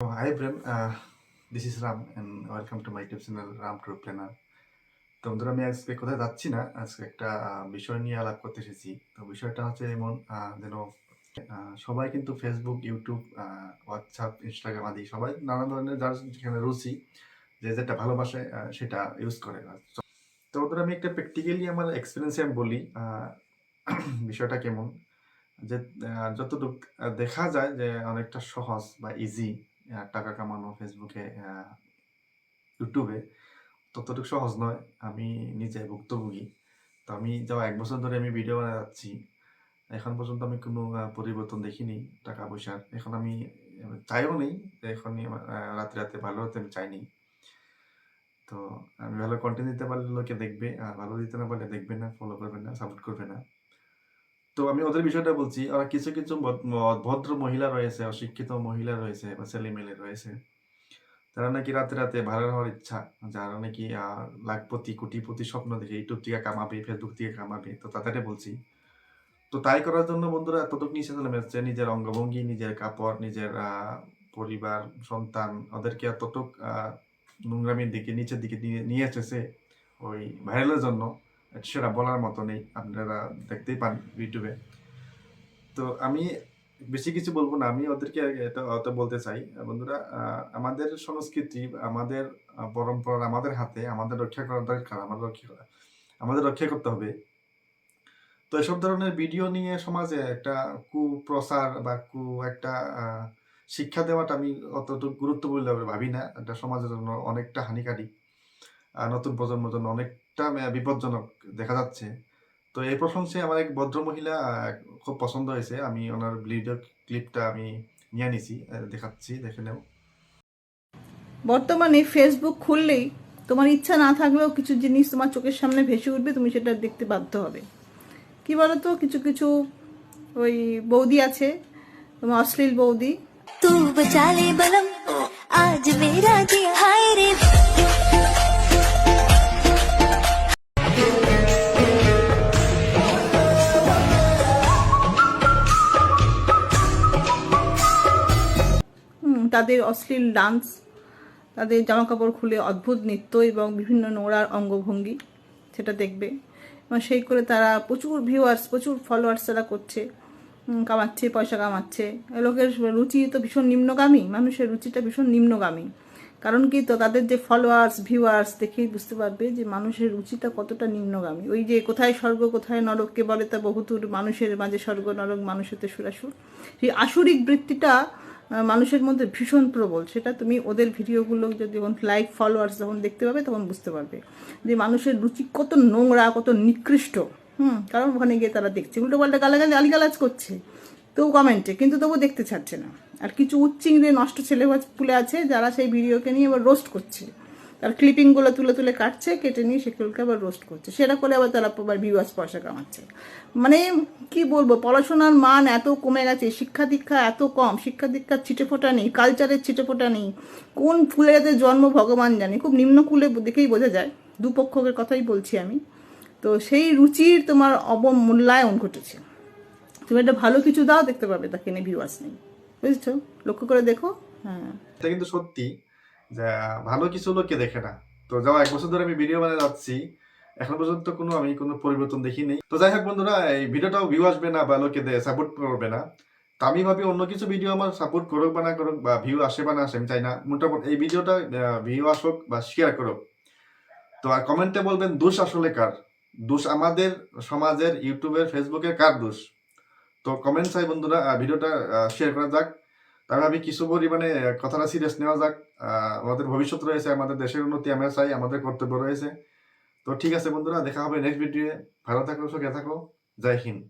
Oh, hi everyone, uh, this is Ram and welcome to my YouTube channel Ram True Planner. তো আমি আজকে কোথায় যাচ্ছি না? আজকে একটা বিষয় নিয়ে আলাপ করতে এসেছি। তো বিষয়টা হচ্ছে এমন যেন সবাই কিন্তু ফেসবুক ইউটিউব হোয়াটসঅ্যাপ ইনস্টাগ্রাম আদি সবাই নানা ধরনের যার যেখানে রুচি যে যেটা ভালোবাসে সেটা ইউজ করে। তো বন্ধুরা আমি একটা প্র্যাকটিক্যালি আমার এক্সপিরিয়েন্সে আমি বলি বিষয়টা কেমন? যে যতটুকু দেখা যায় যে অনেকটা সহজ বা ইজি টাকা কামানো ফেসবুকে ইউটিউবে ততটুকু সহজ নয়। আমি নিজে ভুক্তভোগী। তো আমি যাও এক বছর ধরে আমি ভিডিও বানাতে যাচ্ছি এখন পর্যন্ত আমি কোনো পরিবর্তন দেখিনি টাকা পয়সার এখন আমি চাইও নেই আহ, রাতে রাতে ভালো হতে আমি চাইনি। তো আমি ভালো কন্টেন্ট দিতে পারলে লোকে দেখবে আর ভালো দিতে না পারলে দেখবে না ফলো করবে না সাপোর্ট করবে না। তো আমি ওদের বিষয়টা বলছি আর কিছু কিছু ভদ- ভদ্র মহিলা রয়েছে, অশিক্ষিত মহিলা রয়েছে, বা ছেলে মেলে রয়েছে। তারা নাকি রাতে রাতে ভালো হওয়ার ইচ্ছা, যারা নাকি লাখপতি, কোটিপতি স্বপ্ন দেখে, ইউটিউব থেকে কামাবে ফেসবুক থেকে কামাবে, তো তাদেরকে বলছি। তো তাই করার জন্য বন্ধুরা এতটুকু নিচে চলে নিজের অঙ্গভঙ্গি, নিজের কাপড়, নিজের পরিবার, সন্তান, ওদেরকে এতটুক নোংরামির দিকে, নিচের দিকে নিয়ে এসেছে ওই ভাইরালের জন্য। সেটা বলার মতো নেই আপনারা দেখতেই পান ইউটিউবে তো আমি বেশি কিছু বলব না, আমি ওদেরকে এটা অত বলতে চাই। বন্ধুরা আমাদের সংস্কৃতি, আমাদের পরম্পরা আমাদের হাতে, আমাদের রক্ষা করা দরকার, আমাদের রক্ষা করা, আমাদের রক্ষা করতে হবে। তো এসব ধরনের ভিডিও নিয়ে সমাজে একটা কুপ্রচার বা কু একটা শিক্ষা দেওয়াটা আমি অতটুকু গুরুত্ব বলে ভাবি না। এটা সমাজের জন্য অনেকটা হানিকারী। নতুন প্রজন্মের জন্য অনেকটা মানে, বিপজ্জনক দেখা যাচ্ছে। তো এই প্রশংসায় আমার এক ভদ্রমহিলা খুব পছন্দ হয়েছে। আমি ওনার ভিডিও ক্লিপটা আমি নিয়ে নিছি দেখাচ্ছি দেখে নেও বর্তমানে ফেসবুক খুললেই তোমার ইচ্ছা না থাকলেও কিছু জিনিস তোমার চোখের সামনে ভেসে উঠবে তুমি সেটা দেখতে বাধ্য হবে। কি বলতো? কিছু কিছু ওই বৌদি আছে তোমার অশ্লীল বৌদি। বলম আজ মেরা জি হায় রে। তাদের অশ্লীল ডান্স, তাদের জামাকাপড় খুলে অদ্ভুত নৃত্য এবং বিভিন্ন নোংরার অঙ্গভঙ্গি, সেটা দেখবে। এবং সেই করে তারা প্রচুর ভিউয়ার্স প্রচুর ফলোয়ার্স তারা করছে। কামাচ্ছে, পয়সা কামাচ্ছে। লোকের রুচি তো ভীষণ নিম্নগামী, মানুষের রুচিটা ভীষণ নিম্নগামী। কারণ কি তো তাদের যে ফলোয়ার্স ভিউয়ার্স দেখেই বুঝতে পারবে যে মানুষের রুচিটা কতটা নিম্নগামী। ওই যে কোথায় স্বর্গ, কোথায় নরককে বলে তা বহুতুর মানুষের মাঝে স্বর্গ, নরক মানুষের সুরাসুর। সেই আসুরিক বৃত্তিটা মানুষের মধ্যে ভীষণ প্রবল। সেটা তুমি ওদের ভিডিওগুলো যদি লাইক ফলোয়ার্স যখন দেখতে পাবে তখন বুঝতে পারবে। যে মানুষের রুচি কত নোংরা, কত নিকৃষ্ট। হুম, কারণ ওখানে গিয়ে তারা দেখছে। উল্টো পাল্টা গালাগালি আলিগালাজ করছে। তবু কমেন্টে কিন্তু তবু দেখতে ছাড়ছে না। আর কিছু উচ্চিংড়ে নষ্ট ছেলে পুলে আছে যারা সেই ভিডিওকে নিয়ে এবার রোস্ট করছে। তার ক্লিপিংগুলো তুলে তুলে কাটছে, কেটে নিয়ে সেগুলোকে আবার রোস্ট করছে। সেটা করে আবার তারা আবার ভিউয়ার্স পয়সা কামাচ্ছে। মানে কি বলব, পড়াশোনার মান এত কমে গেছে, শিক্ষা দীক্ষা এত কম, শিক্ষা দীক্ষার ছিটেফোঁটা নেই কালচারের ছিটেফোঁটা নেই। কোন ফুলে এদের জন্ম ভগবান জানে, খুব নিম্নকুলে দেখেই বোঝা যায়, দুপক্ষের কথাই বলছি আমি। তো সেই রুচির তোমার অবমূল্যায়ন ঘটেছে। তুমি একটা ভালো কিছু দাও, দেখতে পাবে তা কিনে ভিউয়ার্স নেই। বুঝছ? লক্ষ্য করে দেখো। হ্যাঁ। এটা কিন্তু সত্যি। যে ভালো কিছু লোকে দেখে না। তো যাও, এক বছর ধরে আমি ভিডিও বানিয়ে যাচ্ছি। এখন পর্যন্ত কোনো, আমি কোনো পরিবর্তন দেখি নেই তো যাই হোক বন্ধুরা, এই ভিডিওটাও ভিউ আসবে না বা লোকে সাপোর্ট করবে না। তো আমি ভাবি অন্য কিছু ভিডিও আমার সাপোর্ট করুক বা না করুক বা ভিউ আসে বা না আসে, আমি চাই না। মোটামুটি এই ভিডিওটা ভিউ আসুক বা শেয়ার করুক। তো আর কমেন্টে বলবেন, দোষ আসলে কার? দোষ আমাদের সমাজের, ইউটিউবের, ফেসবুকের কার দোষ? তো কমেন্ট চাই বন্ধুরা ভিডিওটা শেয়ার করা যাক। তাই আমি কিছু পরিমাণে কথাটা সিরিয়াস নেওয়া যাক। আমাদের ভবিষ্যৎ রয়েছে, আমাদের দেশের উন্নতি, আমরা চাই আমাদের কর্তব্য রয়েছে। তো ঠিক আছে বন্ধুরা, দেখা হবে নেক্সট ভিডিও ভালো থাকো, সুখে থাকো। জয় হিন্দ।